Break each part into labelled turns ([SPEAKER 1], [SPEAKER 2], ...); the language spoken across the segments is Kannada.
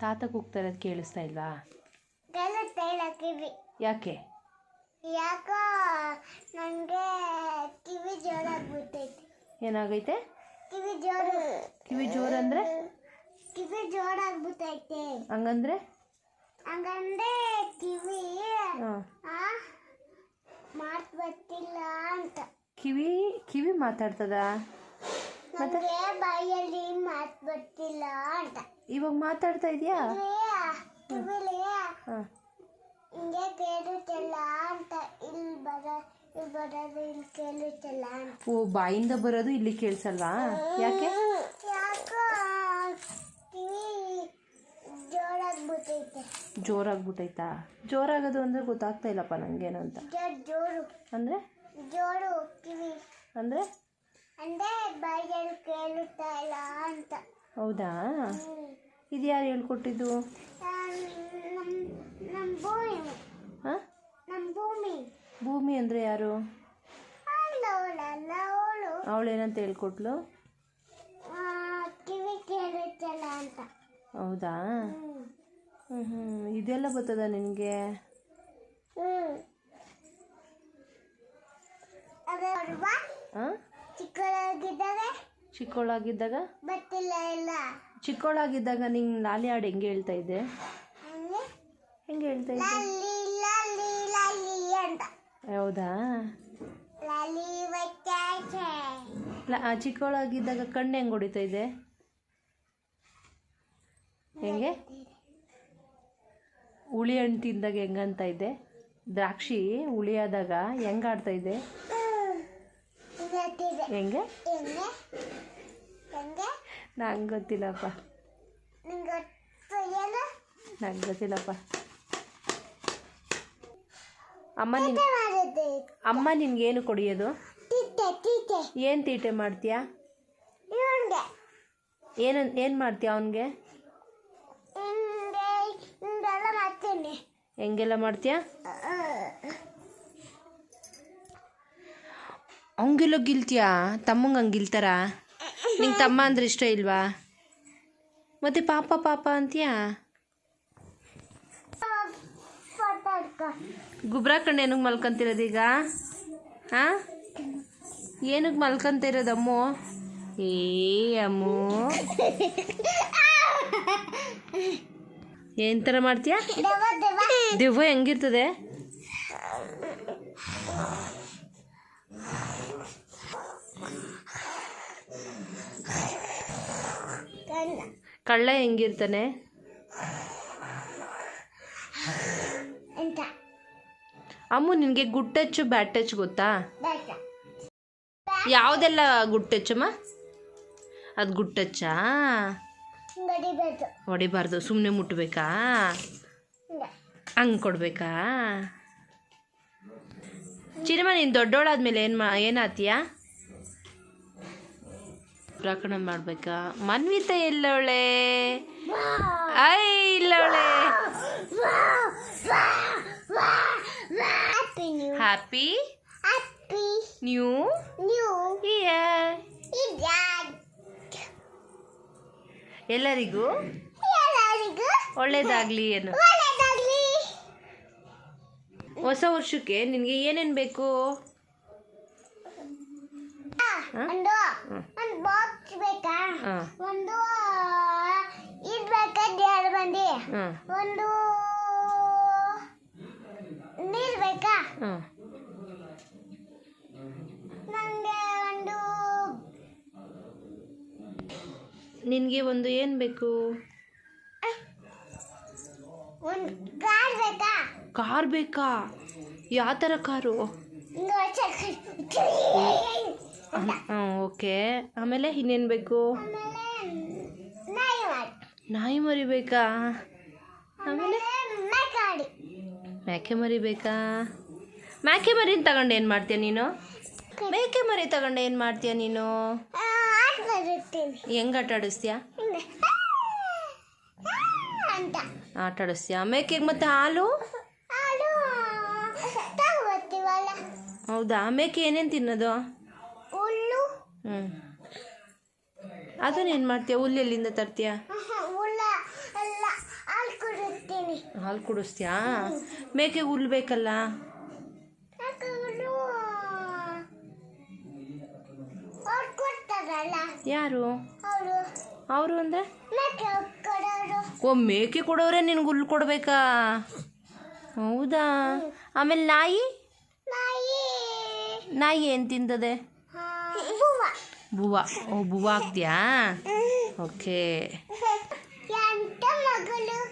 [SPEAKER 1] ತಾತ ಕೂಗ್ತಾ ಇರೋದು ಕೇಳಿಸ್ತಾ ಇಲ್ವಾ?
[SPEAKER 2] ಕೇಳುತ್ತೆ ಇಲ್ಲ ಕಿವಿ
[SPEAKER 1] ಯಾಕೆ?
[SPEAKER 2] ಯಾಕೋ ನನಗೆ ಕಿವಿ ಜೋರಾಗ್ಬಿಟ್ಟೈತೆ
[SPEAKER 1] ಏನಾಗೈತೆ?
[SPEAKER 2] ಕಿವಿ ಜೋರು.
[SPEAKER 1] ಕಿವಿ ಜೋರು ಅಂದ್ರೆ?
[SPEAKER 2] ಕಿವಿ ಜೋರಾಗ್ಬಿಟ್ಟೈತೆ
[SPEAKER 1] ಹಂಗಂದ್ರೆ?
[SPEAKER 2] ಹಂಗಂದ್ರೆ ಕಿವಿ ಮಾತು ಬರ್ತಿಲ್ಲ ಅಂತ.
[SPEAKER 1] ಕಿವಿ ಕಿವಿ ಮಾತಾಡ್ತದ?
[SPEAKER 2] ನನಗೆ ಬಾಯಲ್ಲಿ ಮಾತು ಬರ್ತಿಲ್ಲ ಅಂತ.
[SPEAKER 1] ಇವಾಗ ಮಾತಾಡ್ತಾ ಇದೆಯಾ? ಹಾಂ.
[SPEAKER 2] ಹಿಂಗೆ ಕೇಳುತ್ತಿಲ್ಲ ಅಂತ. ಇಲ್ಲಿ ಬರ ಇಲ್ಲಿ ಬರೋದು ಇಲ್ಲಿ ಕೇಳುತ್ತಿಲ್ಲ ಅಂತ.
[SPEAKER 1] ಓ ಬಾಯಿಂದ ಬರೋದು ಇಲ್ಲಿ ಕೇಳಿಸಲ್ವಾ? ಯಾಕೆ?
[SPEAKER 2] ಯಾಕೋ? ಕಿವಿ ಜೋರಾಗ್ಬಿಟ್ಟೈತೆ.
[SPEAKER 1] ಜೋರಾಗ್ಬಿಟ್ಟೈತಾ? ಜೋರಾಗೋದು ಅಂದರೆ ಗೊತ್ತಾಗ್ತಾ ಇಲ್ಲಪ್ಪ ನನಗೇನು ಅಂತ.
[SPEAKER 2] ಜೋ- ಜೋರು.
[SPEAKER 1] ಅಂದರೆ?
[SPEAKER 2] ಜೋರು ಕಿವಿ
[SPEAKER 1] ಅಂದರೆ?
[SPEAKER 2] ಅಂದ್ರೆ ಬಾಯಲ್ಲಿ ಕೇಳುತ್ತಾ ಇಲ್ಲ ಅಂತ.
[SPEAKER 1] ಹೌದಾ?
[SPEAKER 2] ಹ್ಮ್.
[SPEAKER 1] ಇದು ಯಾರು ಹೇಳ್ಕೊಟ್ಟಿದ್ದು
[SPEAKER 2] ಭೂಮಿ.
[SPEAKER 1] ಹಾಂ?
[SPEAKER 2] ನಮ್ಮ ಭೂಮಿ.
[SPEAKER 1] ಭೂಮಿ ಅಂದರೆ ಯಾರು? ಅವಳೇನಂತ ಹೇಳ್ಕೊಟ್ಲು? ಹೌದಾ. ಹ್ಞೂ ಹ್ಞೂ ಇದೆಲ್ಲ ಬರ್ತದ ನಿನಗೆ? ಚಿಕ್ಕವಳಾಗಿದ್ದಾಗ?
[SPEAKER 2] ಇಲ್ಲ
[SPEAKER 1] ಚಿಕ್ಕವಳಾಗಿದ್ದಾಗ ನಿಂಗೆ ಲಾಲಿ ಹಾಡು ಹೆಂಗೆ ಹೇಳ್ತಾ ಇದ್ದೆ?
[SPEAKER 2] ಹಂಗೆ
[SPEAKER 1] ಹೆಂಗೆ ಹೇಳ್ತಾ ಇದ್ದೆ?
[SPEAKER 2] ಲಾಲಿ ಲಾಲಿ ಲಾಲಿ ಅಂತ.
[SPEAKER 1] ಹೌದಾ?
[SPEAKER 2] ಲಾಲಿ ಬಚ್ಚಾಚೆ
[SPEAKER 1] ಲ ಆ ಚಿಕ್ಕವಳಾಗಿದ್ದಾಗ ಕಣ್ಣು ಹೆಂಗೆ ಹೊಡಿತಾ ಇದೆ ಹೆಂಗೆ? ಹುಳಿ ಹಣ್ಣು ತಿಂದಾಗ ಹೆಂಗಂತ ಇದೆ ದ್ರಾಕ್ಷಿ ಹುಳಿಯಾದಾಗ ಹೆಂಗೆ ಆಡ್ತಾ ಇದೆ ಹೆಂಗೆ? ನಂಗೆ ಗೊತ್ತಿಲ್ಲಪ್ಪ
[SPEAKER 2] ನಿಂಗೆ
[SPEAKER 1] ಗೊತ್ತಿಲ್ಲಪ್ಪ ಅಮ್ಮ ನಿನ್ ಅಮ್ಮ ನಿನ್ಗೇನು ಕೊಡಿಯೋದು? ಏನು ತೀಟೆ ಮಾಡ್ತೀಯಾ? ಏನು ಏನು ಮಾಡ್ತೀಯ ಅವನಿಗೆ?
[SPEAKER 2] ಹೆಂಗೆಲ್ಲ
[SPEAKER 1] ಮಾಡ್ತೀಯ? ಅವಂಗೆಲ್ಲ ಗಿಲ್ತೀಯಾ? ತಮ್ಮಂಗೆ ಹಂಗೆ ಗಿಲ್ತಾರ? ನಿಂಗೆ ತಮ್ಮ ಅಂದ್ರೆ ಇಷ್ಟ ಇಲ್ವಾ? ಮತ್ತೆ ಪಾಪ ಪಾಪ ಅಂತೀಯಾ? ಗುಬ್ರ ಕಣ್ಣು ಏನಕ್ಕೆ ಮಲ್ಕೊಂತಿರೋದು ಈಗ? ಹಾಂ? ಏನಕ್ಕೆ ಮಲ್ಕೊಂತಿರೋದು ಅಮ್ಮು? ಏ, ಅಮ್ಮು. ಏನ್ ಥರ ಮಾಡ್ತೀಯಾ?
[SPEAKER 2] ದೆವ್ವ
[SPEAKER 1] ಹೆಂಗಿರ್ತದೆ
[SPEAKER 2] ಕಣ್ಣ
[SPEAKER 1] ಕಳ್ಳ ಹೆಂಗಿರ್ತಾನೆ? ಅಮ್ಮು ನಿನಗೆ ಗುಡ್ ಟಚ್ ಬ್ಯಾಡ್ ಟಚ್ ಗೊತ್ತಾ? ಯಾವುದೆಲ್ಲ ಗುಡ್ ಟಚ್ಚಮ್ಮ ಅದು ಗುಡ್ ಟಚ್ಚಾ ಹೊಡಿಬಾರ್ದು. ಸುಮ್ಮನೆ ಮುಟ್ಬೇಕಾ?
[SPEAKER 2] ಹಂಗ್
[SPEAKER 1] ಕೊಡ್ಬೇಕಾ? ಚಿನ್ನಮ್ಮ ನೀನು ದೊಡ್ಡೋಳಾದ್ಮೇಲೆ ಏನು ಮಾ ಏನಾತೀಯಾ? ಪ್ರಾಕರಣ ಮಾಡ್ಬೇಕಾ? ಮನ್ವಿತ ಎಲ್ಲವಳೆ ಐ ಇಲ್ಲವಳೆ?
[SPEAKER 2] Happy new
[SPEAKER 1] happy
[SPEAKER 2] happy
[SPEAKER 1] new
[SPEAKER 2] new
[SPEAKER 1] year ಎಲ್ಲರಿಗೂ? ಒಳ್ಳೇದಾಗ್ಲಿ ಏನು? ಹೊಸ ವರ್ಷಕ್ಕೆ ನಿನಗೆ ಏನೇನು ಬೇಕು?
[SPEAKER 2] ಒಂದು ಒಂದು ಬಾಕ್ಸ್ ಬೇಕಾ? ಒಂದು ಇದು ಬೇಕಾ? ಎರಡು
[SPEAKER 1] ಹಾಂ.
[SPEAKER 2] ಒಂದು ನೀರು ಬೇಕಾ? ನನಗೆ ಒಂದು
[SPEAKER 1] ನಿನಗೆ ಒಂದು ಏನು ಬೇಕು?
[SPEAKER 2] ಒಂದು ಕಾರ್ ಬೇಕಾ?
[SPEAKER 1] ಕಾರ್ ಬೇಕಾ? ಯಾವ ಥರ ಕಾರು? ಹಾಂ ಓಕೆ. ಆಮೇಲೆ ಇನ್ನೇನು ಬೇಕು?
[SPEAKER 2] ನಾಯಿ
[SPEAKER 1] ಮರಿ ಬೇಕಾ? ಆಮೇಲೆ ಮೇಕೆ ಮರಿ ಬೇಕಾ? ಮೇಕೆ ಮರಿನ ತಗೊಂಡು ಏನು ಮಾಡ್ತೀಯ ನೀನು? ಮೇಕೆ ಮರಿ ತಗೊಂಡು ಏನು ಮಾಡ್ತೀಯ ನೀನು? ಹೆಂಗೆ ಆಟ ಆಡಿಸ್ತೀಯ? ಆಟ ಆಡಿಸ್ತೀಯ. ಮೇಕೆಗೆ ಮತ್ತೆ ಹಾಲು? ಹೌದಾ? ಮೇಕೆ ಏನೇನು ತಿನ್ನೋದು? ಹ್ಞೂ ಅದನ್ನ ಏನು ಮಾಡ್ತೀಯ? ಹುಲ್ಲೆಲ್ಲಿಂದ ತರ್ತೀಯ? ಹಾಲು ಕುಡಿಸ್ತೀಯಾ? ಮೇಕೆ ಹುಲ್ಲು ಬೇಕಲ್ಲ? ಯಾರು?
[SPEAKER 2] ಅವರು
[SPEAKER 1] ಅಂದ್ರೆ? ಓ, ಮೇಕೆ ಕೊಡೋರೆ ನಿನ್ಗೆ ಹುಲ್ಲು ಕೊಡ್ಬೇಕಾ? ಹೌದಾ? ಆಮೇಲೆ ನಾಯಿ?
[SPEAKER 2] ನಾಯಿ
[SPEAKER 1] ಏನು ತಿಂತದೆ?
[SPEAKER 2] ಹೂವ
[SPEAKER 1] ಓ ಬುವಾ ಹಾಕ್ತೀಯಾ ಓಕೆ.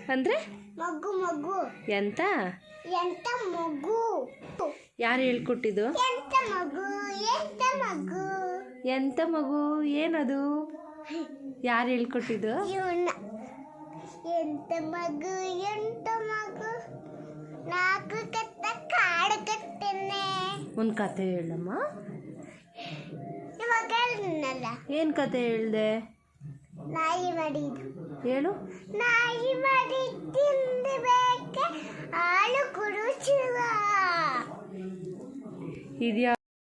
[SPEAKER 1] ಅಂದರೆ?
[SPEAKER 2] ಮಗು ಮಗು.
[SPEAKER 1] ಎಂತ?
[SPEAKER 2] ಎಂತ ಮಗು?
[SPEAKER 1] ಯಾರು ಹೇಳ್ಕೊಟ್ಟಿದ್ದು?
[SPEAKER 2] ಎಂತ ಮಗು? ಎಂತ ಮಗು?
[SPEAKER 1] ಎಂತ ಮಗು? ಏನದು? ಯಾರು ಹೇಳ್ಕೊಟ್ಟಿದ್ದು?
[SPEAKER 2] ಎಂತ ಮಗು ಎಂತ ಮಗು? ನಾಲ್ಕು ಕತ್ತ ಕಾಡು ಕತ್ತೇನೆ.
[SPEAKER 1] ಒಂದು ಕತೆ ಹೇಳಮ್ಮ.
[SPEAKER 2] ಇವಾಗ ಹೇಳಿದ್ನಲ್ಲ?
[SPEAKER 1] ಏನು ಕತೆ ಹೇಳ್ದೆ?
[SPEAKER 2] ನಾಯಿ ಮಾಡಿದ್ದು
[SPEAKER 1] ಹೇಳು.
[SPEAKER 2] ನಾಯಿ ಮಾಡಿ ತಿಂದಬೇಕೆ ಹಾಲು ಕುಡಿಸುವ.
[SPEAKER 1] ಇದ್ಯಾ?